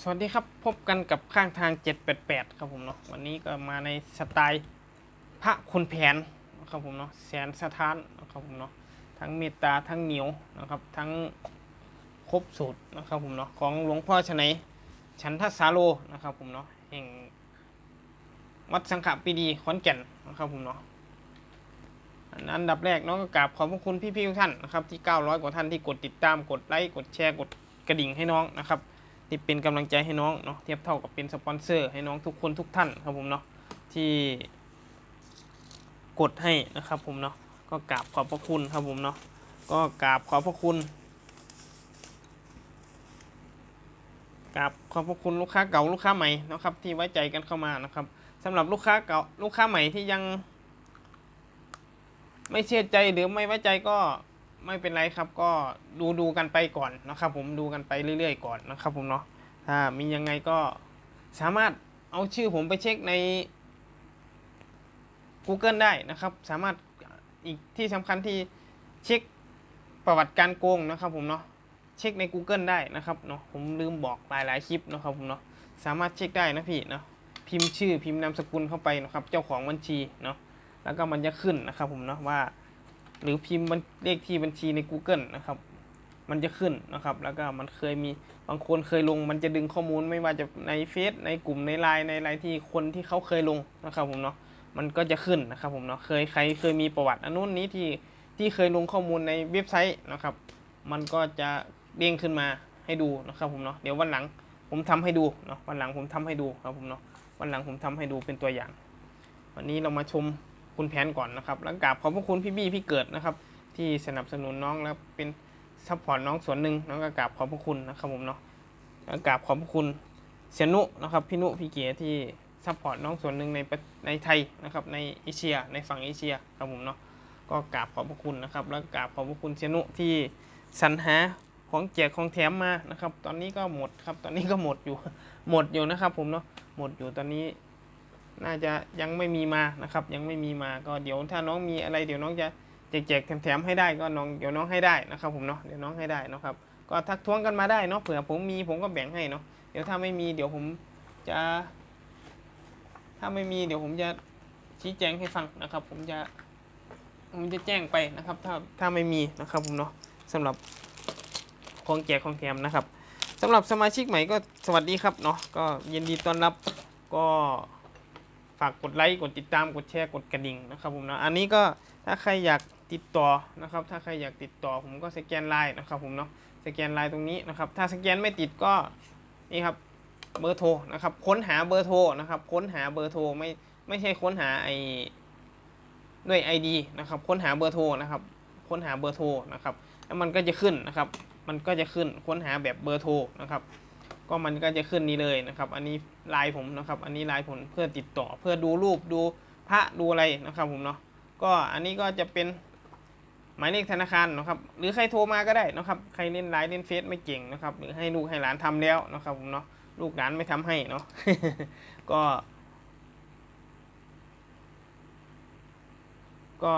สวัสดีครับ พบกันกับข้างทาง 788 ครับผมเนาะวันนี้ก็มาในสไตล์พระคุณแผนนะครับผมเนาะแสนสถานนะครับผมเนาะทั้งเมตตาทั้งเหนียวนะครับ ทั้งครบสูตรนะครับผมเนาะของหลวงพ่อชนัยชันทสาโลนะครับผมเนาะแห่งวัดสังขปีดีขอนแก่นนะครับผมเนาะอันดับแรกเนาะก็กราบขอบพระคุณพี่ๆทุกท่านนะครับที่ 900 กว่าท่านที่กดติดตามกดไลค์กดแชร์กดกระดิ่งให้น้องนะครับ ที่เป็นกำลังใจให้น้องเนาะเทียบเท่ากับเป็นสปอนเซอร์ให้น้องทุกคนทุกท่านครับผมเนาะที่กดให้นะครับผมเนาะก็กราบขอบพระคุณครับผมเนาะก็กราบขอบพระคุณกราบขอบพระคุณลูกค้าเก่าลูกค้าใหม่นะครับที่ไว้ใจกันเข้ามานะครับสำหรับลูกค้าเก่าลูกค้าใหม่ที่ยัง ไม่เชื่อใจหรือไม่ไว้ใจก็ ไม่เป็นไรครับก็ดูดูกันไปก่อนนะครับ ผมดูกันไปเรื่อย ๆ ก่อนนะครับ ผมเนาะถ้ามียังไงก็สามารถเอาชื่อผมไปเช็คใน Google ได้นะครับ สามารถอีกที่สำคัญที่เช็คประวัติการโกงนะครับ ผมเนาะเช็คใน Google ได้นะครับเนาะผมลืมบอกหลายๆคลิปนะครับผมเนาะสามารถเช็คได้นะพี่เนาะพิมพ์ชื่อพิมพ์นามสกุลเข้าไปนะครับ เจ้าของบัญชีเนาะแล้วก็มันจะขึ้นนะครับ ผมเนาะว่า หรือพิมพ์บัญเลขที่บัญชีใน Google นะครับ มันจะขึ้นนะครับ แล้วก็มันเคยมีบางคนเคยลง มันจะดึงข้อมูลไม่ว่าจะในเฟซในกลุ่มในไลน์ในอะไรที่คนที่เขาเคยลงนะครับผมเนาะมันก็จะขึ้นนะครับผมเนาะเคยใครเคยมีประวัติอันนู้นนี้ที่ที่เคยลงข้อมูลในเว็บไซต์นะครับ มันก็จะเด้งขึ้นมาให้ดูนะครับผมเนาะเดี๋ยววันหลังผมทำให้ดูเนาะวันหลังผมทำให้ดูครับผมเนาะวันหลังผมทำให้ดูเป็นตัวอย่าง วันนี้เรามาชม คุณแผนก่อนนะครับแล้วกราบขอบพระคุณพี่บี้พี่เกิดนะครับ ที่สนับสนุนน้องแล้วเป็นซัพพอร์ตน้องส่วนหนึ่งน้องก็กราบขอบพระคุณนะครับผมเนาะแล้วกราบขอบพระคุณเสียนุนะครับพี่นุพี่เกียรติที่ซัพพอร์ตน้องส่วนหนึ่งในในไทยนะครับในเอเชีย ในฝั่งเอเชียครับผมเนาะก็กราบขอบพระคุณนะครับ แล้วกราบขอบพระคุณเสียนุที่สรรหาของแจกของแถมมานะครับ ตอนนี้ก็หมดครับ ตอนนี้ก็หมดอยู่ หมดอยู่นะครับผมเนาะ หมดอยู่ตอนนี้ น่าจะยังไม่มีมานะครับ ยังไม่มีมาก็เดี๋ยวถ้าน้องมีอะไรเดี๋ยวน้องจะแจกๆแถมให้ได้ก็น้องเดี๋ยวน้องให้ได้นะครับผมเนาะเดี๋ยวน้องให้ได้นะครับก็ทักท้วงกันมาได้เนาะเผื่อผมมีผมก็แบ่งให้เนาะเดี๋ยวถ้าไม่มีเดี๋ยวผมจะ ถ้าไม่มีเดี๋ยวผมจะชี้แจงให้ฟังนะครับ ผมจะผมจะแจ้งไปนะครับ ถ้าถ้าไม่มีนะครับผมเนาะสำหรับของแจกของแถมนะครับสำหรับสมาชิกใหม่ก็สวัสดีครับเนาะก็ยินดีต้อนรับก็ ฝากกดไลค์กดติดตามกดแชร์กดกระดิ่งนะครับผมนะอันนี้ก็ถ้าใครอยากติดต่อนะครับ ถ้าใครอยากติดต่อผมก็สแกนไลน์นะครับผมเนาะสแกนไลน์ตรงนี้นะครับ ถ้าสแกนไม่ติดก็นี่ครับเบอร์โทรนะครับ ค้นหาเบอร์โทรนะครับ ค้นหาเบอร์โทรไม่ไม่ใช่ค้นหาไอด้วย ID นะครับ ค้นหาเบอร์โทรนะครับ ค้นหาเบอร์โทรนะครับ แล้วมันก็จะขึ้นนะครับ มันก็จะขึ้นค้นหาแบบเบอร์โทรนะครับ ก็มันก็จะขึ้นนี้เลยนะครับ อันนี้ไลน์ผมนะครับ อันนี้ไลน์ผมเพื่อติดต่อเพื่อดูรูปดูพระดูอะไรนะครับผมเนาะก็อันนี้ก็จะเป็นหมายเลขธนาคารนะครับ หรือใครโทรมาก็ได้นะครับ ใครเล่นไลน์เล่นเฟซไม่เก่งนะครับ หรือให้ลูกให้หลานทำแล้วนะครับผมเนาะลูกหลานไม่ทำให้เนาะก็ ก็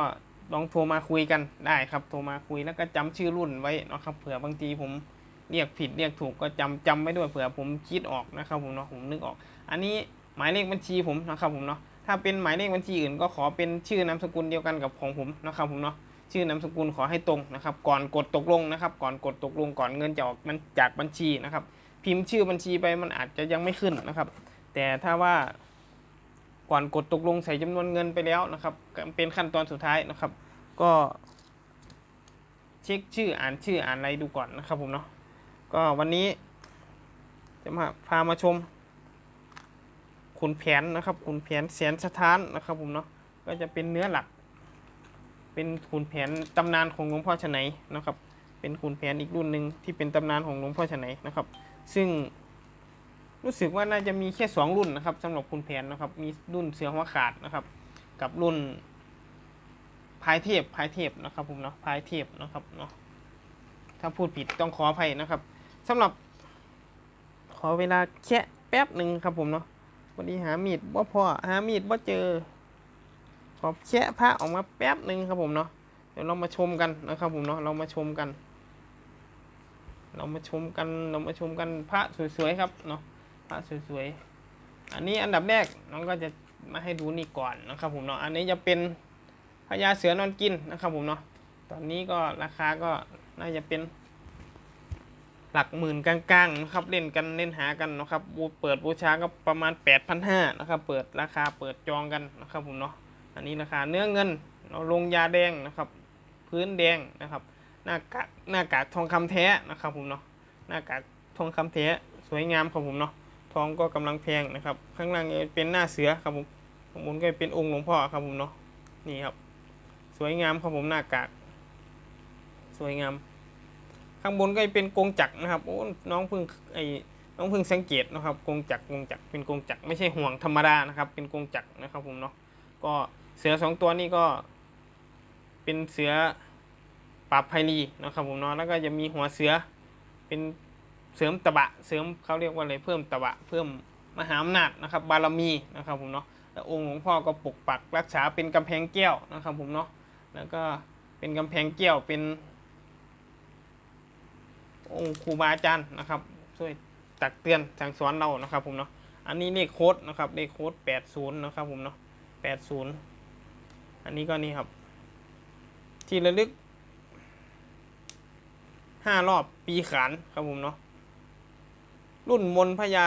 ลองโทรมาคุยกันได้ครับ โทรมาคุยแล้วก็จำชื่อรุ่นไว้นะครับเผื่อบางทีผม เรียกผิดเรียกถูกก็จำจำไว้ด้วยเผื่อผมคิดออกนะครับผมเนาะผมนึกออก อันนี้หมายเลขบัญชีผมนะครับผมเนาะถ้าเป็นหมายเลขบัญชีอื่นก็ขอเป็นชื่อนามสกุลเดียวกันกับของผมนะครับผมเนาะชื่อนามสกุลขอให้ตรงนะครับ ก่อนกดตกลงนะครับ ก่อนกดตกลงก่อนเงินจะออกมันจากบัญชีนะครับ พิมพ์ชื่อบัญชีไปมันอาจจะยังไม่ขึ้นนะครับ แต่ถ้าว่าก่อนกดตกลงใส่จำนวนเงินไปแล้วนะครับ เป็นขั้นตอนสุดท้ายนะครับ ก็ เช็คชื่ออ่านชื่ออ่านอะไรดูก่อนนะครับผมเนาะ ก็วันนี้จะมาพามาชมขุนแผนนะครับขุนแผนแสนสถานนะครับผมเนาะก็จะเป็นเนื้อหลัก เป็นขุนแผนตำนานของหลวงพ่อฉไนนะครับ เป็นขุนแผนอีกรุ่นหนึ่งที่เป็นตำนานของหลวงพ่อฉไนนะครับ ซึ่งรู้สึกว่าน่าจะมีแค่สองรุ่นนะครับสำหรับขุนแผนนะครับ มีรุ่นเสือหัวขาดนะครับ กับรุ่นพายเทพพายเทพนะครับผมเนาะพายเทพนะครับเนาะถ้าพูดผิดต้องขออภัยนะครับ สำหรับ ขอเวลาแค่แป๊บหนึ่งครับผมเนาะวันนี้หามีดว่าพอหามีดว่าเจอ ขอแค่พระออกมาแป๊บหนึ่งครับผมเนาะเดี๋ยวเรามาชมกันนะครับผมเนาะเรามาชมกัน เรามาชมกันเรามาชมกันพระสวยๆครับเนาะพระสวยๆอันนี้อันดับแรกน้องก็จะมาให้ดูนี่ก่อนนะครับผมเนาะอันนี้จะเป็นพญาเสือนอนกินนะครับผมเนาะตอนนี้ก็ราคาก็น่าจะเป็น หลักหมื่นกลางๆนะครับเล่นกันเล่นหากันนะครับบูเปิดบูชาก็ประมาณ 8,500นะครับเปิดราคาเปิดจองกันนะครับผมเนาะอันนี้ราคาเนื้อเงินเราลงยาแดงนะครับ พื้นแดงนะครับหน้ากากหน้ากากทองคำแท้นะครับผมเนาะหน้ากากทองคำแท้สวยงามครับผมเนาะทองก็กำลังแพงนะครับ ข้างล่างเป็นหน้าเสือครับผมข้างบนก็เป็นองค์หลวงพ่อครับผมเนาะนี่ครับ สวยงามครับผมหน้ากากสวยงาม ข้างบนก็เป็นกรงจักรนะครับโอ้น้องเพิ่งไอ้น้องเพิ่งสังเกตนะครับกรงจักรกรงจักรเป็นกรงจักรไม่ใช่ห่วงธรรมดานะครับ เป็นกรงจักรนะครับผมเนาะก็เสือสองตัวนี้ก็ เป็นเสือปราบไพลีนะครับผมเนาะแล้วก็จะมีหัวเสือเป็นเสริมตะบะ เสริมเขาเรียกว่าอะไรเพิ่มตะบะ เพิ่มมหาอำนาจนะครับ บารมีนะครับผมเนาะแล้วองค์หลวงพ่อก็ปกปักรักษาเป็นกำแพงแก้วนะครับผมเนาะแล้วก็เป็นกำแพงแก้วเป็น องค์ครูบาอาจารย์นะครับช่วยตักเตือนสั่งสอนเรานะครับผมเนาะอันนี้เลขโค้ดนะครับเลขโค้ดแปดศูนย์นะครับผมเนาะแปดศูนย์อันนี้ก็นี่ครับ ที่ระลึกห้ารอบปีขานครับผมเนาะรุ่นมนพญา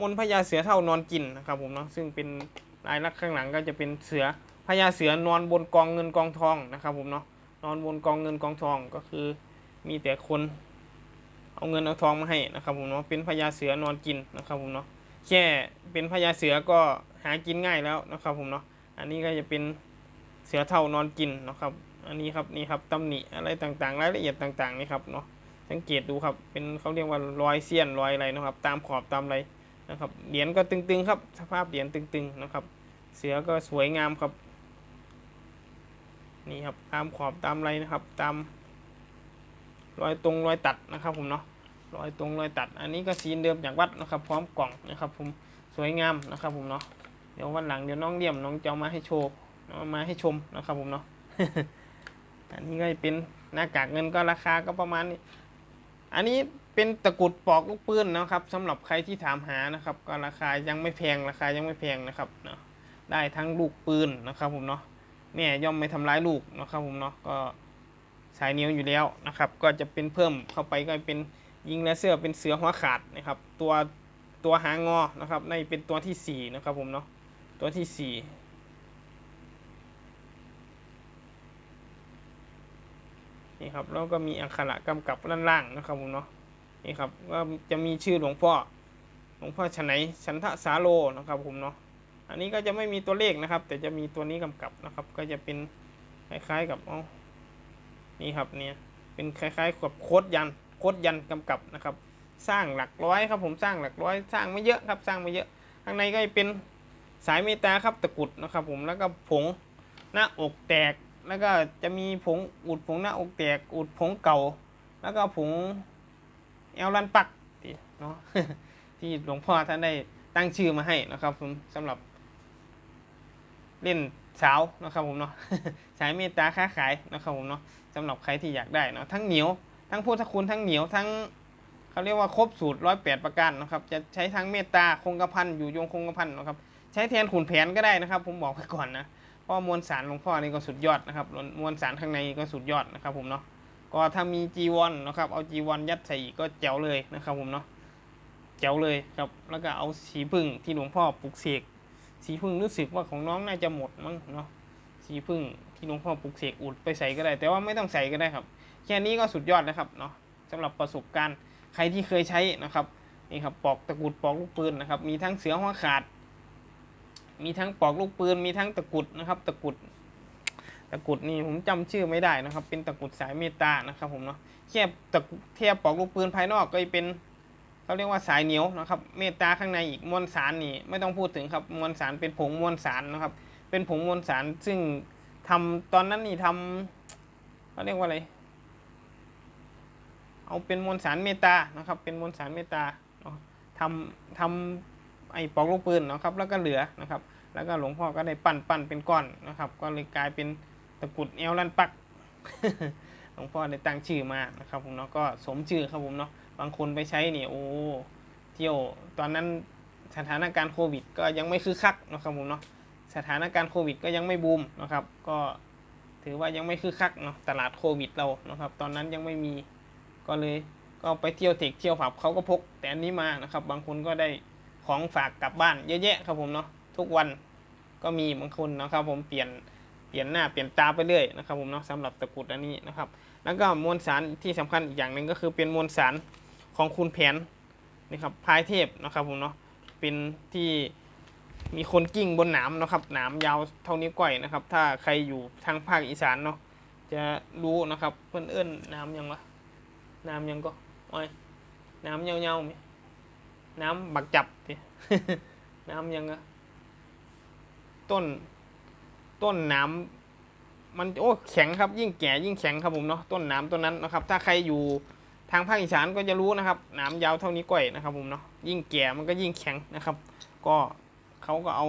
มนพญาเสือเท่านอนกินนะครับผมเนาะซึ่งเป็นลายลักษณ์ข้างหลังก็จะเป็นเสือพญาเสือนอนบนกองเงินกองทองนะครับผมเนาะนอนบนกองเงินกองทองก็คือ มีแต่คนเอาเงินเอาทองมาให้นะครับผมเนาะเป็นพญาเสือนอนกินนะครับผมเนาะแค่เป็นพญาเสือก็หากินง่ายแล้วนะครับผมเนาะอันนี้ก็จะเป็นเสือเท่านอนกินนะครับ อันนี้ครับนี่ครับตำหนิอะไรต่างๆ รายละเอียดต่างๆนี่ครับเนาะสังเกตดูครับเป็นเขาเรียกว่ารอยเสี้ยนรอยอะไรนะครับ ตามขอบตามอะไรนะครับเหรียญก็ตึงๆครับ สภาพเหรียญตึงๆนะครับ เสือก็สวยงามครับนี่ครับตามขอบตามอะไรนะครับ ตาม รอยตรงรอยตัดนะครับผมเนาะรอยตรงรอยตัด อันนี้ก็ซีนเดิมจากวัดนะครับ พร้อมกล่องนะครับผมสวยงามนะครับผมเนาะเดี๋ยววันหลังเดี๋ยวน้องเลี่ยมน้องจะเอามาให้โชว์เอามาให้ชมนะครับผมเนาะอันนี้ก็จะเป็นหน้ากากเงินก็ราคาก็ประมาณนี้ อันนี้เป็นตะกุดปอกลูกปืนนะครับสำหรับใครที่ถามหานะครับ ก็ราคายังไม่แพงราคายังไม่แพงนะครับเนาะได้ทั้งลูกปืนนะครับผมเนาะแม่ย่อมไม่ทำร้ายลูกนะครับผมเนาะก็ สายนิ้วอยู่แล้วนะครับ ก็จะเป็นเพิ่มเข้าไปก็เป็นยิงและเสื้อเป็นเสือหัวขาดนะครับ ตัวตัวหางอนะครับในเป็นตัวที่สี่นะครับผมเนาะตัวที่สี่นี่ครับแล้วก็มีอักขระกำกับด้านล่างนะครับผมเนาะนี่ครับก็จะมีชื่อหลวงพ่อหลวงพ่อชนไหนชันทะสาโลนะครับผมเนาะอันนี้ก็จะไม่มีตัวเลขนะครับ แต่จะมีตัวนี้กำกับนะครับ ก็จะเป็นคล้ายๆกับเอา นี่ครับเนี่ยเป็นคล้ายๆกับโคดยันโคดยันกำกับนะครับ สร้างหลักร้อยครับผมสร้างหลักร้อยสร้างไม่เยอะครับสร้างไม่เยอะข้างในก็จะเป็นสายเมตาครับตะกุดนะครับ ผมแล้วก็ผงหน้าอกแตกแล้วก็จะมีผงอุดผงหน้าอกแตก อุดผงเก่า แล้วก็ผงเอลลันปักที่เนาะที่หลวงพ่อท่านได้ตั้งชื่อมาให้นะครับ ผมสำหรับ เล่นสาวนะครับผมเนาะสายเมตตาค้าขายนะครับผมเนาะ สำหรับใครที่อยากได้เนาะทั้งเหนียวทั้งพุทธคุณทั้งเหนียวทั้งเขาเรียกว่าครบสูตรร้อยแปดประการนะครับ จะใช้ทั้งเมตตาคงกระพันอยู่ยงคงกระพันนะครับ ใช้แทนขุนแผนก็ได้นะครับ ผมบอกไปก่อนนะเพราะมวลสารหลวงพ่อนี่ก็สุดยอดนะครับมวลสารข้างในก็สุดยอดนะครับ ผมเนาะก็ถ้ามีจีวรนนะครับเอาจีวรยัดใส่อีกก็แจ๋วเลยนะครับ ผมเนาะแจ๋วเลยครับ แล้วก็เอาสีพึ่งที่หลวงพ่อปลุกเสกสีพึ่งรู้สึกว่าของน้องน่าจะหมดมั้งเนาะสีพึ่ง ที่หลวงพ่อปลุกเสกอุดไปใส่ก็ได้ แต่ว่าไม่ต้องใส่ก็ได้ครับ แค่นี้ก็สุดยอดนะครับเนาะสำหรับประสบการณ์ใครที่เคยใช้นะครับนี่ครับปอกตะกุดปอกลูกปืนนะครับ มีทั้งเสือหัวขาด มีทั้งปอกลูกปืน มีทั้งตะกุดนะครับ ตะกุดตะกุดนี่ผมจำชื่อไม่ได้นะครับ เป็นตะกุดสายเมตตานะครับผมเนาะแค่ตะกรุดแค่ปอกลูกปืนภายนอกก็จะเป็นเขาเรียกว่าสายเหนียวนะครับ เมตตาข้างในอีกมวลสารนี่ไม่ต้องพูดถึงครับมวลสารเป็นผงมวลสารนะครับ เป็นผงมวลสารซึ่ง ทำตอนนั้นนี่ทำเขาเรียกว่าอะไร เอาเป็นมวลสารเมตานะครับ เป็นมวลสารเมตาทำทำไอ้ปอกลูกปืนนะครับ แล้วก็เหลือนะครับ แล้วก็หลวงพ่อก็ได้ปั้นปั้นเป็นก้อนนะครับ ก็เลยกลายเป็นตะกุดเอลลันปักหลวงพ่อได้ตั้งชื่อมานะครับผมเนาะก็สมชื่อครับผมเนาะบางคนไปใช้เนี่ยโอ้เที่ยวตอนนั้นสถานการณ์โควิด ก็ยังไม่คึกคักนะครับผมเนาะ สถานการณ์โควิดก็ยังไม่บูมนะครับ ก็ถือว่ายังไม่คึกคักเนาะตลาดโควิดเรานะครับ ตอนนั้นยังไม่มีก็เลยก็ไปเที่ยวเทคเที่ยวผับเขาก็พก แต่อันนี้มานะครับ บางคนก็ได้ของฝากกลับบ้านเยอะแยะครับผมเนาะทุกวันก็มีบางคนนะครับ ผมเปลี่ยนเปลี่ยนหน้าเปลี่ยนตาไปเรื่อยนะครับผมเนาะสำหรับตะกรุดอันนี้นะครับ แล้วก็มวลสารที่สำคัญอีกอย่างหนึ่งก็คือเป็นมวลสารของคุณแผนนี่ครับพายเทพนะครับผมเนาะเป็นที่ มีคนกิ้งบนหนามนะครับหนามยาวเท่านิ้วก้อยนะครับ ถ้าใครอยู่ทางภาคอีสานเนาะจะรู้นะครับเพื่อนเอิ้นน้ำยังวะน้ำยังก็อ้อยน้ำเงาๆไหมน้ำบักจับดิน้ำยังอะต้น ต้นหน้ำมันโอ้แข็งครับ ยิ่งแก่ยิ่งแข็งครับผมเนาะต้นหน้ำต้นนั้นนะครับ ถ้าใครอยู่ทางภาคอีสานก็จะรู้นะครับหน้ำยาวเท่านี้ก้อยนะครับผมเนาะยิ่งแก่มันก็ยิ่งแข็งนะครับ ก็ เขาก็เอา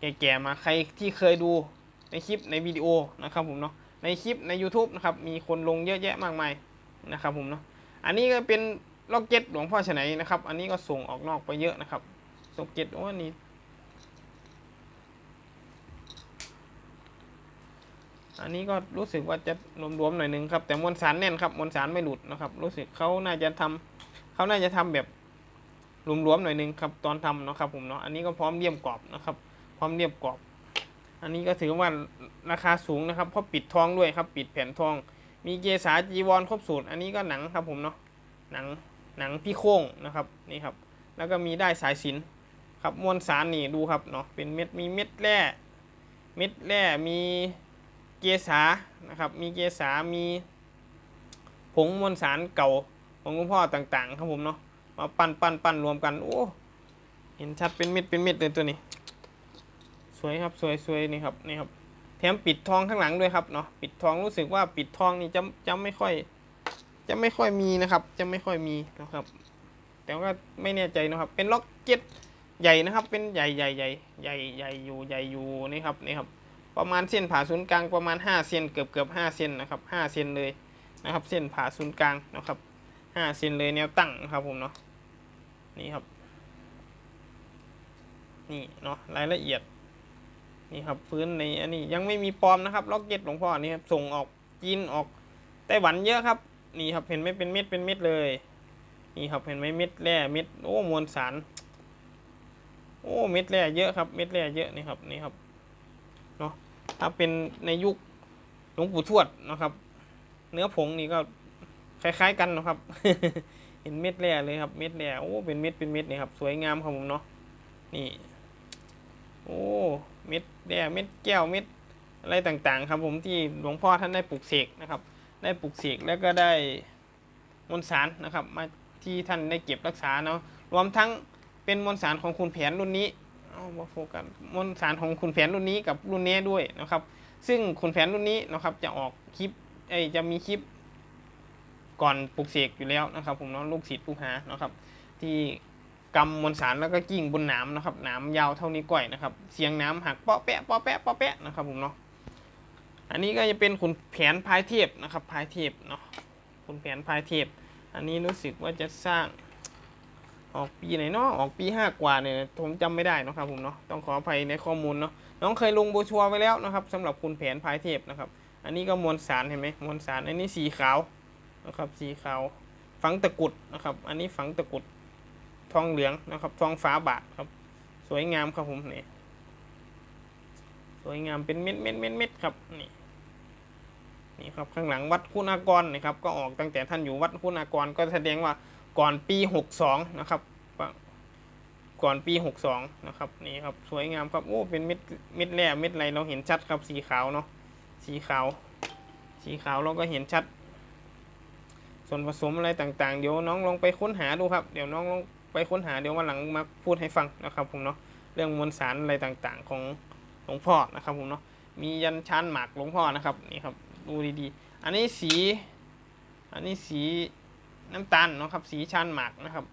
แก่ๆมาใครที่เคยดูในคลิปในวิดีโอนะครับผมเนาะในคลิปใน YouTube นะครับมีคนลงเยอะแยะมากมายนะครับผมเนาะอันนี้ก็เป็นล็อกเก็ตหลวงพ่อฉไนนะครับ อันนี้ก็ส่งออกนอกไปเยอะนะครับล็อกเก็ตโอ้นนี้อันนี้ก็รู้สึกว่าจะรวมๆหน่อยนึงครับแต่มวลสารแน่นครับมวลสารไม่หลุดนะครับ รู้สึกเขาน่าจะทำเขาน่าจะทำแบบ รวมๆหน่อยนึงครับตอนทำเนาะครับผมเนาะอันนี้ก็พร้อมเลี่ยมกรอบนะครับ พร้อมเลี่ยมกรอบ อันนี้ก็ถือว่าราคาสูงนะครับเพราะปิดทองด้วยครับ ปิดแผ่นทอง มีเกสาจีวรครบสูตร อันนี้ก็หนังครับผมเนาะหนังหนังพี่โค้งนะครับนี่ครับ แล้วก็มีได้สายสินครับมวลสารนี่ดูครับเนาะเป็นเม็ดมีเม็ดแร่เม็ดแร่มีเกสานะครับ มีเกสามีผงมวลสารเก่าของคุณพ่อต่างๆ ครับผมเนาะ มาปั้นปั้นปั้นรวมกันโอ้เห็นชัดเป็นเม็ดเป็นเม็ดเลยตัวนี้ สวยครับสวยสวยนี่ครับนี่ครับแถมปิดทองข้างหลังด้วยครับเนาะปิดทองรู้สึกว่าปิดทองนี่จะจะไม่ค่อย จะไม่ค่อยมีนะครับ จะไม่ค่อยมีนะครับ แต่ว่าไม่แน่ใจนะครับ เป็นล็อกเก็ตใหญ่นะครับ เป็นใหญ่ใหญ่ใหญ่ใหญ่ใหญ่อยู่ใหญ่อยู่นี่ครับนี่ครับ ประมาณเส้นผ่าศูนย์กลางประมาณ5เซนเกือบเกือบ5เซนนะครับ5เซนเลยนะครับ เส้นผ่าศูนย์กลางนะครับ5เซนเลยแนวตั้งนะครับผมเนาะ นี่ครับ นี่เนาะรายละเอียด นี่ครับพื้นในอันนี้ยังไม่มีปลอมนะครับล็อกเก็ตหลวงพ่อนี่ครับส่งออกจีนออกไต้หวันเยอะครับ นี่ครับเห็นไหมเป็นเม็ดเป็นเม็ดเลย นี่ครับเห็นไหมเม็ดแร่เม็ดโอ้มวลสารโอ้เม็ดแร่เยอะครับเม็ดแร่เยอะนี่ครับนี่ครับเนาะถ้าเป็นในยุคหลวงปู่ทวดนะครับ เนื้อผงนี่ก็คล้าย ๆ กันนะครับ เห็นเม็ดแร่เลยครับเม็ดแร่โอ้เป็นเม็ดเป็นเม็ดนี่ครับสวยงามครับผมเนาะนี่โอ้เม็ดแร่เม็ดแก้วเม็ดอะไรต่างๆ ครับผมที่หลวงพ่อท่านได้ปลูกเสกนะครับ ได้ปลูกเสกแล้วก็ได้มวลสารนะครับ มาที่ท่านได้เก็บรักษาเนาะรวมทั้งเป็นมวลสารของคุณแผนรุ่นนี้เอามาโฟกัสมวลสารของคุณแผนรุ่นนี้กับรุ่นนี้ด้วยนะครับ ซึ่งคุณแผนรุ่นนี้นะครับจะออกคลิปเอจะมีคลิป ก่อนปลุกเสกอยู่แล้วนะครับ ผมเนาะลูกศิษย์ลูกหานะครับ ที่กำมวลสารแล้วก็กิ่งบนหนามนะครับหนามยาวเท่านี้ก้อยนะครับ เสียงน้ำหักเปาะแปะเปาะแปะเปาะแปะนะครับผมเนาะอันนี้ก็จะเป็นขุนแผนพายเทพนะครับพายเทพเนาะขุนแผนพายเทพ อันนี้รู้สึกว่าจะสร้างออกปีไหนเนาะออกปีห้ากว่าเนี่ยผมจำไม่ได้นะครับผมเนาะต้องขออภัยในข้อมูลเนาะน้องเคยลงโบชัวไว้แล้วนะครับสำหรับคุณแผนพายเทพนะครับ อันนี้ก็มวลสารเห็นไหมมวลสารอันนี้สีขาว นะครับ สีขาว ฝังตะกุดนะครับ อันนี้ฝังตะกุดทองเหลืองนะครับ ทองฟ้าบาทครับ สวยงามครับผมนี่สวยงามเป็นเม็ดเม็ดเม็ดเม็ดครับนี่นี่ครับข้างหลังวัดคุณากรนะครับ ก็ออกตั้งแต่ท่านอยู่วัดคุณากรก็แสดงว่าก่อนปี62นะครับก่อนปี62นะครับนี่ครับสวยงามครับโอ้เป็นเม็ดเม็ดแร่เม็ดอะไรเราเห็นชัดครับสีขาวเนาะสีขาว สีขาวเราก็เห็นชัด ส่วนผสมอะไรต่างๆ เดี๋ยวน้องลองไปค้นหาดูครับ เดี๋ยวน้องลองไปค้นหาเดี๋ยววันหลังมาพูดให้ฟังนะครับผมเนาะ เรื่องมวลสารอะไรต่างๆ ของหลวงพ่อนะครับผมเนาะ มียันชานหมากหลวงพ่อนะครับนี่ครับดูดีๆ อันนี้สี อันนี้สีน้ำตาลเนาะครับ สีชานหมากนะครับ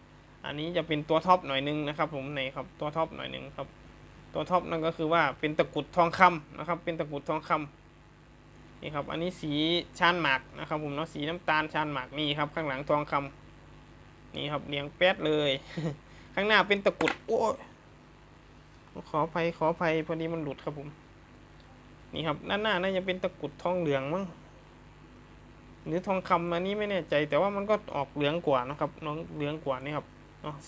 อันนี้จะเป็นตัวท็อปหน่อยนึงนะครับ ผมในครับตัวท็อปหน่อยนึงครับ ตัวท็อปนั่นก็คือว่าเป็นตะกุดทองคำนะครับ เป็นตะกุดทองค นี่ครับ อันนี้สีชานหมากนะครับผมเนาะสีน้ำตาลชานหมากนี่ครับ ข้างหลังทองคำนี่ครับเรียงแป๊ดเลย ข้างหน้าเป็นตะกุดโอ้ยขออภัยขออภัยพอดีมันหลุดครับผม นี่ครับด้านหน้าน่าจะเป็นตะกุดทองเหลืองมั้งหรือทองคำอันนี้ไม่แน่ใจ แต่ว่ามันก็ออกเหลืองกว่านะครับ น้องเหลืองกว่านี่ครับ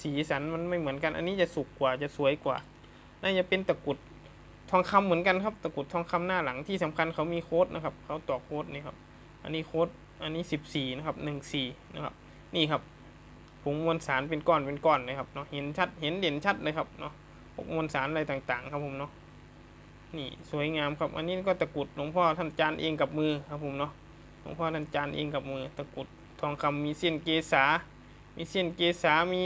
สีสันมันไม่เหมือนกัน อันนี้จะสุกกว่าจะสวยกว่า น่าจะเป็นตะกุด ทองคำเหมือนกันครับ ตะกรุดทองคำหน้าหลังที่สำคัญเขามีโค้ดนะครับเขาต่อโค้ดนี่ครับ อันนี้โค้ดอันนี้สิบสี่นะครับหนึ่งสี่นะครับ นี่ครับผงมวลสารเป็นก้อนเป็นก้อนเลยครับเนาะเห็นชัดเห็นเด่นชัดเลยครับเนาะพวกมวลสารอะไรต่างๆ ครับผมเนาะนี่สวยงามครับ อันนี้ก็ตะกรุดหลวงพ่อท่านจานเองกับมือครับผมเนาะหลวงพ่อท่านจานเองกับมือ ตะกรุดทองคำมีเส้นเกษา มีเส้นเกษามี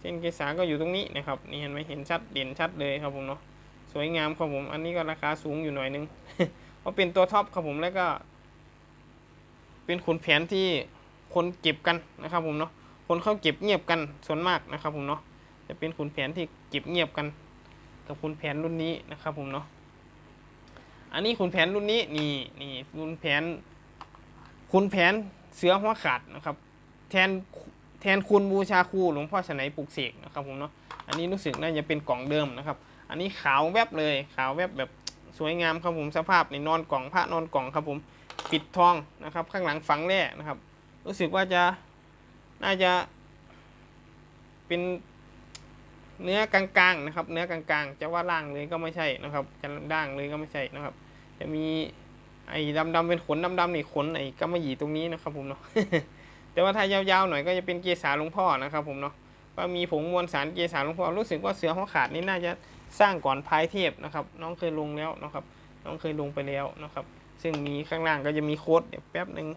เส้นเกษาก็อยู่ตรงนี้นะครับนี่เห็นไหมเห็นชัดเด่นชัดเลยครับผมเนาะสวยงามครับผมอันนี้ก็ราคาสูงอยู่หน่อยนึงเพราะเป็นตัวท็อปครับผมแล้วก็ เป็นขุนแผนที่คนเก็บกันนะครับผมเนาะคนเข้าเก็บเงียบกันส่วนมากนะครับผมเนาะจะเป็นขุนแผนที่เก็บเงียบกัน กับขุนแผนรุ่นนี้นะครับผมเนาะอันนี้ขุนแผนรุ่นนี้นี่นี่ขุนแผนขุนแผนเสือหัวขาดนะครับ แทน แทนคุณบูชาครูหลวงพ่อฉนัยปลุกเสกนะครับผมเนาะอันนี้รู้สึกน่าจะเป็นกล่องเดิมนะครับ อันนี้ขาวแวบเลยขาวแวบแบบสวยงามครับผมสภาพนี่นอนกล่องพระนอนกล่องครับผมปิดทองนะครับ ข้างหลังฝังแร่นะครับ รู้สึกว่าจะน่าจะเป็นเนื้อกลางๆนะครับ เนื้อกลางๆ จะว่าล่างเลยก็ไม่ใช่นะครับ จะด่างเลยก็ไม่ใช่นะครับ จะมีไอ้ดำๆเป็นขนดำๆนี่ขนไอ้กำมะหยี่ตรงนี้นะครับผมเนาะ แต่ว่าถ้ายาวๆหน่อยก็จะเป็นเกสาหลวงพ่อนะครับผมเนาะก็มีผงมวลสารเกสาหลวงพ่อรู้สึกว่าเสือหัวขาดนี่น่าจะสร้างก่อนพายเทพนะครับ น้องเคยลงแล้วนะครับ น้องเคยลงไปแล้วนะครับ ซึ่งมีข้างล่างก็จะมีโค้ดเดี๋ยวแป๊บหนึ่ง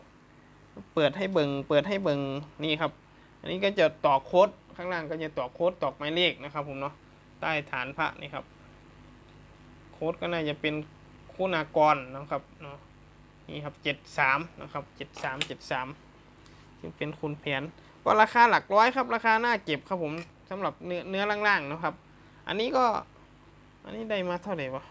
เปิดให้เบิงเปิดให้เบิงนี่ครับ อันนี้ก็จะต่อโค้ดข้างล่างก็จะต่อโค้ดตอกหมายเลขนะครับ ผมเนาะใต้ฐานพระนี่ครับ โค้ดก็น่าจะเป็นคุณากรนะครับเนาะนี่ครับเจ็ดสามนะครับเจ็ดสามเจ็ดสาม ซึ่งเป็นคุณแผนก็ราคาหลักร้อยครับ ราคาน่าเก็บครับผมสำหรับเนื้อเนื้อล่างๆนะครับ อันนี้ก็อันนี้ได้มาเท่าไหร่วะ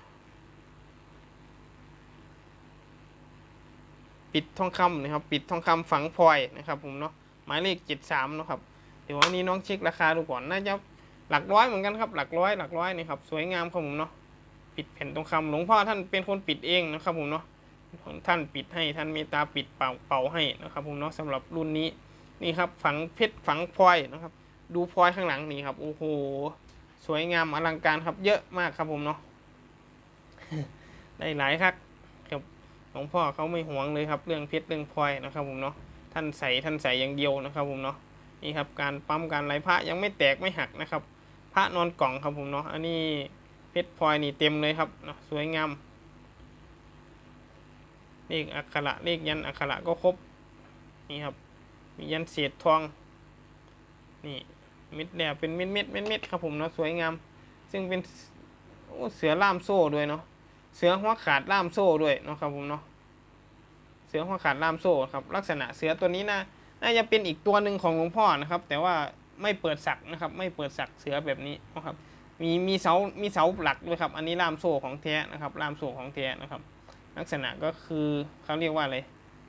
ปิดทองคำนะครับ ปิดทองคำฝังพลอยนะครับ ผมเนาะหมายเลขเจ็ดสามนะครับเดี๋ยววันนี้น้องเช็คราคาดูก่อนน่าจะหลักร้อยเหมือนกันครับ หลักร้อยหลักร้อยนี่ครับสวยงามครับผมเนาะปิดแผ่นทองคำหลวงพ่อท่านเป็นคนปิดเองนะครับผมเนาะ ของท่านปิดให้ท่านเมตตาปิดเป่าเป่าให้นะครับผมเนาะสำหรับรุ่นนี้นี่ครับฝังเพชรฝังพลอยนะครับ ดูพลอยข้างหลังนี่ครับโอ้โหสวยงามอลังการครับเยอะมากครับผมเนาะได้หลายครับหลวงพ่อเขาไม่หวงเลยครับเรื่องเพชรเรื่องพลอยนะครับผมเนาะท่านใส่ท่านใส่อย่างเดียวนะครับผมเนาะนี่ครับการปั๊มการไหลพระยังไม่แตกไม่หักนะครับ พระนอนกล่องครับผมเนาะอันนี้เพชรพลอยนี่เต็มเลยครับเนาะสวยงาม เลขอักขระเลขยันอักขระก็ครบ นี่ครับ มียันเศษทอง นี่เม็ดแดงเป็นเม็ดเม็ดเม็ดเม็ดครับผมเนาะสวยงาม ซึ่งเป็นเสือล่ามโซ่ด้วยเนาะ เสือหัวขาดล่ามโซ่ด้วยเนาะครับผมเนาะ เสือหัวขาดล่ามโซ่ครับ ลักษณะเสือตัวนี้น่าน่าจะเป็นอีกตัวหนึ่งของหลวงพ่อนะครับ แต่ว่าไม่เปิดสักนะครับ ไม่เปิดสักเสือแบบนี้นะครับ มีมีเสา มีเสาหลักด้วยครับ อันนี้ล่ามโซ่ของแท้นะครับ ล่ามโซ่ของแท้นะครับ ลักษณะก็คือเขาเรียกว่าอะไร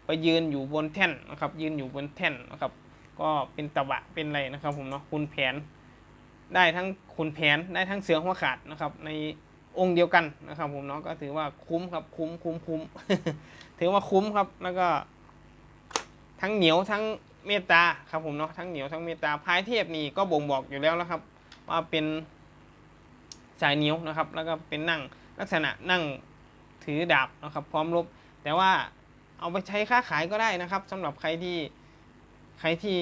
ไปยืนอยู่บนแท่นนะครับ ยืนอยู่บนแท่นนะครับ ก็เป็นตะบะเป็นอะไรนะครับผมเนาะคุณแผน ได้ทั้งคุณแผนได้ทั้งเสือหัวขาดนะครับ ในองค์เดียวกันนะครับผมเนาะก็ถือว่าคุ้มครับคุ้มคุ้มคุ้มถือว่าคุ้มครับแล้วก็ ทั้งเหนียวทั้งเมตตาครับผมเนาะทั้งเหนียวทั้งเมตตาพายเทพนี่ก็บ่งบอกอยู่แล้วนะครับ ว่าเป็นสายเหนียวนะครับ แล้วก็เป็นนั่งลักษณะนั่ง ถือดาบนะครับ พร้อมรบ แต่ว่าเอาไปใช้ค้าขายก็ได้นะครับสำหรับใครที่ใครที่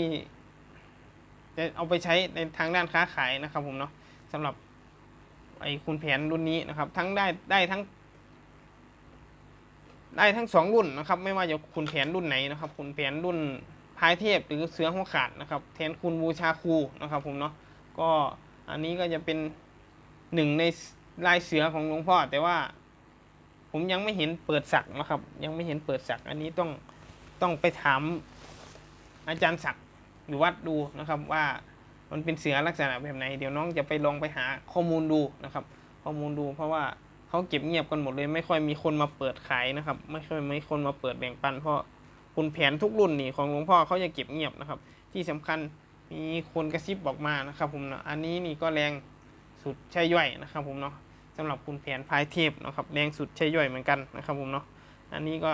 จะเอาไปใช้ในทางด้านค้าขายนะครับผมเนาะสำหรับไอ้คุณแผนรุ่นนี้นะครับ ทั้งได้ได้ทั้ง ได้ทั้งสองรุ่นนะครับ ไม่ว่าจะคุณแผนรุ่นไหนนะครับคุณแผนรุ่นพายเทพหรือเสือหัวขาดนะครับ แทนคุณบูชาครูนะครับผมเนาะก็อันนี้ก็จะเป็นหนึ่งในลายเสือของหลวงพ่อ แต่ว่า ผมยังไม่เห็นเปิดสักนะครับ ยังไม่เห็นเปิดสัก อันนี้ต้องต้องไปถามอาจารย์ศักดิ์อยู่วัดดูนะครับว่ามันเป็นเสือลักษณะแบบไหน เดี๋ยวน้องจะไปลองไปหาข้อมูลดูนะครับ ข้อมูลดูเพราะว่าเขาเก็บเงียบกันหมดเลย ไม่ค่อยมีคนมาเปิดขายนะครับ ไม่ค่อยมีคนมาเปิดแบ่งปัน เพราะคุณแผนทุกรุ่นนี่ของหลวงพ่อเขาจะเก็บเงียบนะครับ ที่สำคัญมีคนกระซิบบอกมานะครับผมเนาะอันนี้นี่ก็แรงสุดใช่ย่อยนะครับผมเนาะ สำหรับคุณแผนพายเทพนะครับแรงสุดใช่ย่อยเหมือนกันนะครับผมเนาะอันนี้ก็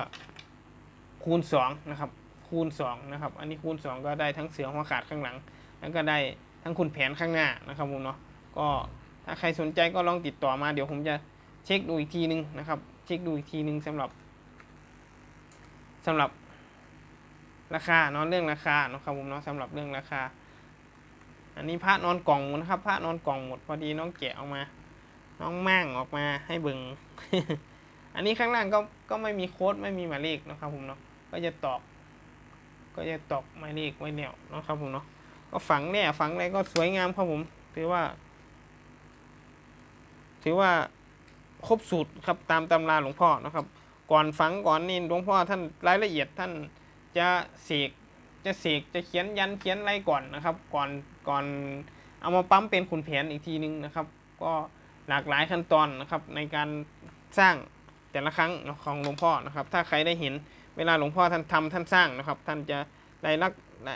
คูณ2นะครับคูณ2นะครับอันนี้คูณ 2 ก็ได้ทั้งเสือหัวขาดข้างหลัง แล้วก็ได้ทั้งคุณแผนข้างหน้านะครับผมเนาะก็ถ้าใครสนใจก็ลองติดต่อมาเดี๋ยวผมจะเช็คดูอีกทีนึงนะครับเช็คดูอีกทีนึงสำหรับสำหรับราคาเนาะเรื่องราคาเนาะครับผมเนาะสำหรับเรื่องราคา อันนี้พระนอนกล่องหมดนะครับพระนอนกล่องหมดพอดีน้องแกะออกมา น้องมั่งออกมาให้เบิงอันนี้ข้างล่างก็ก็ไม่มีโค้ดไม่มีหมายเลขนะครับผมเนาะก็จะตอก ก็จะตอกหมายเลขไว้แนวนะครับผมเนาะก็ฝังเนี่ยฝังอะไรก็สวยงามครับผมถือว่า ถือว่าครบสูตรครับตามตำราหลวงพ่อนะครับ ก่อนฝังก่อนนี่หลวงพ่อท่านรายละเอียดท่านจะเสกจะเสกจะเขียนยันเขียนอะไรก่อนนะครับ ก่อนก่อนเอามาปั๊มเป็นขุนแผนอีกทีนึงนะครับ ก็ หลากหลายขั้นตอนนะครับในการสร้างแต่ละครั้งของหลวงพ่อนะครับ ถ้าใครได้เห็นเวลาหลวงพ่อท่านทำท่านสร้างนะครับ ท่านจะรายละ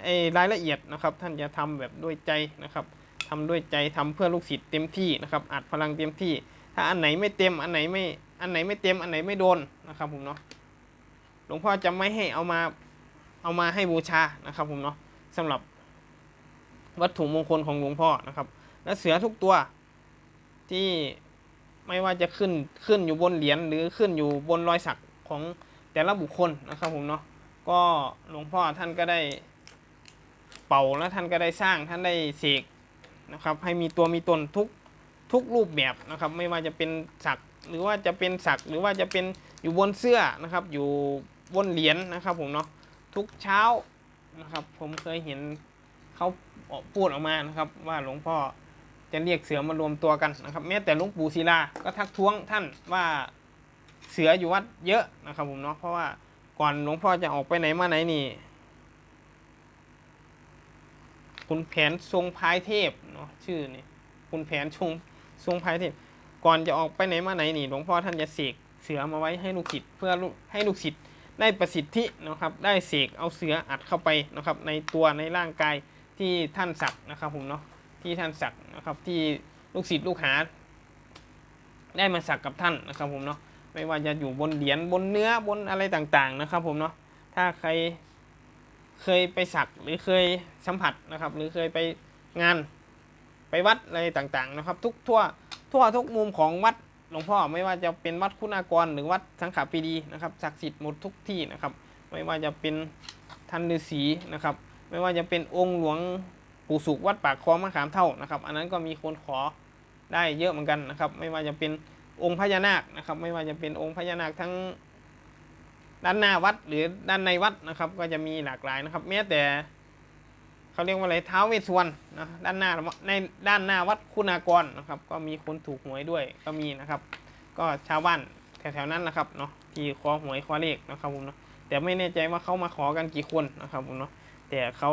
เอ่อรายละเอียดนะครับ ท่านจะทำแบบด้วยใจนะครับทำด้วยใจทำเพื่อลูกศิษย์เต็มที่นะครับอัดพลังเต็มที่ ถ้าอันไหนไม่เต็มอันไหนไม่อันไหนไม่เต็มอันไหนไม่โดนนะครับผมเนาะหลวงพ่อจะไม่ให้เอามาเอามาให้บูชานะครับผมเนาะสำหรับวัตถุมงคลของหลวงพ่อนะครับ และเสือทุกตัว ที่ไม่ว่าจะขึ้นขึ้นอยู่บนเหรียญหรือขึ้นอยู่บนรอยสักของแต่ละบุคคลนะครับผมเนาะก็หลวงพ่อท่านก็ได้เป่าแล้วท่านก็ได้สร้างท่านได้เสกนะครับ ให้มีตัวมีตนทุกทุกรูปแบบนะครับ ไม่ว่าจะเป็นสักหรือว่าจะเป็นสักหรือว่าจะเป็นอยู่บนเสื้อนะครับ อยู่บนเหรียญนะครับผมเนาะทุกเช้านะครับ ผมเคยเห็นเขาพูดออกมานะครับ ว่าหลวงพ่อ จะเรียกเสือมารวมตัวกันนะครับ แม้แต่หลุงปู่ศิลาก็ทักท้วงท่านว่าเสืออยู่วัดเยอะนะครับผมเนาะเพราะว่าก่อนหลวงพ่อจะออกไปไหนมาไหนนี่คุณแผนทรงพายเทพเนาะชื่อนี่คุณแผนทรงทรงพายเทพ ก่อนจะออกไปไหนมาไหนนี่หลวงพ่อท่านจะเสกเสือมาไว้ให้ลูกศิษย์เพื่อให้ลูกศิษย์ได้ประสิทธินะครับ ได้เสกเอาเสืออัดเข้าไปนะครับ ในตัวในร่างกายที่ท่านสักนะครับผมเนาะ ที่ท่านสักนะครับที่ลูกศิษย์ลูกหา ได้มาสักกับท่านนะครับผมเนาะไม่ว่าจะอยู่บนเหรียญบนเนื้อบนอะไรต่างๆนะครับผมเนาะถ้าใครเคยไปสักหรือเคยสัมผัสนะครับ หรือเคยไปงานไปวัดอะไรต่างๆนะครับ ทุกทั่วทั่วทุกมุมของวัดหลวงพ่อไม่ว่าจะเป็นวัดคุณากรหรือวัดสังขปีดีนะครับศักดิ์สิทธิ์หมดทุกที่นะครับ ไม่ว่าจะเป็นทันฤาษีนะครับ ไม่ว่าจะเป็นองค์หลวง ปู่สุขวัดปากคลองมะขามเท่านะครับ อันนั้นก็มีคนขอได้เยอะเหมือนกันนะครับ ไม่ว่าจะเป็นองค์พญานาคนะครับ ไม่ว่าจะเป็นองค์พญานาคทั้งด้านหน้าวัดหรือด้านในวัดนะครับ ก็จะมีหลากหลายนะครับ แม้แต่เขาเรียกว่าอะไรเท้าเวสสวรรณนะด้านหน้าในด้านหน้าวัดคุณากรนะครับ ก็มีคนถูกหวยด้วยก็มีนะครับ ก็ชาวบ้านแถวๆนั้นนะครับเนาะที่ขอหวยขอเลขนะครับผมเนาะแต่ไม่แน่ใจว่าเขามาขอกันกี่คนนะครับผมเนาะแต่เขา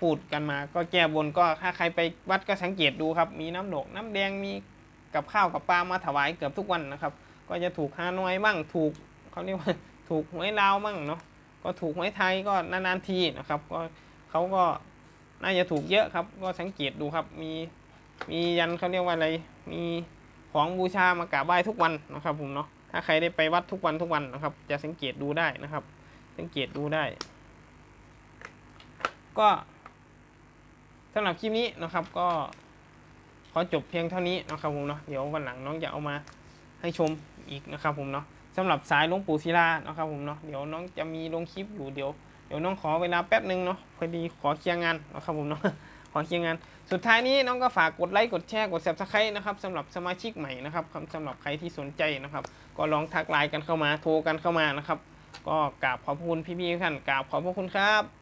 พูดกันมา ก็แก้บนก็ถ้าใครไปวัดก็สังเกตดูครับ มีน้ำดอกน้ำแดงมีกับข้าวกับปลามาถวายเกือบทุกวันนะครับ ก็จะถูกฮานอยบ้างถูกเขาเรียกว่าถูกหวยลาวบ้างเนาะก็ถูกหวยไทยก็นานๆทีนะครับก็เขาก็น่าจะถูกเยอะครับ ก็สังเกตดูครับมีมียันเขาเรียกว่าอะไร มีของบูชามากราบไหว้ทุกวันนะครับผมเนาะถ้าใครได้ไปวัดทุกวันทุกวันนะครับ จะสังเกตดูได้นะครับ สังเกตดูได้ ก็ สำหรับคลิปนี้นะครับก็ขอจบเพียงเท่านี้นะครับผมเนาะเดี๋ยววันหลังน้องจะเอามาให้ชมอีกนะครับผมเนาะสำหรับสายหลวงปู่ศิลานะครับผมเนาะเดี๋ยวน้องจะมีลงคลิปอยู่เดี๋ยวเดี๋ยวน้องขอเวลาแป๊บหนึ่งเนาะพอดีขอเคลียร์งานนะครับผมเนาะขอเคลียร์งาน สุดท้ายนี้น้องก็ฝากกดไลค์กดแชร์กด subscribe นะครับสำหรับสมาชิกใหม่นะครับสำหรับใครที่สนใจนะครับ ก็ลองทักไลน์กันเข้ามาโทรกันเข้ามานะครับ ก็กราบขอบพระคุณพี่ๆทุกท่านกราบขอบพระคุณครับ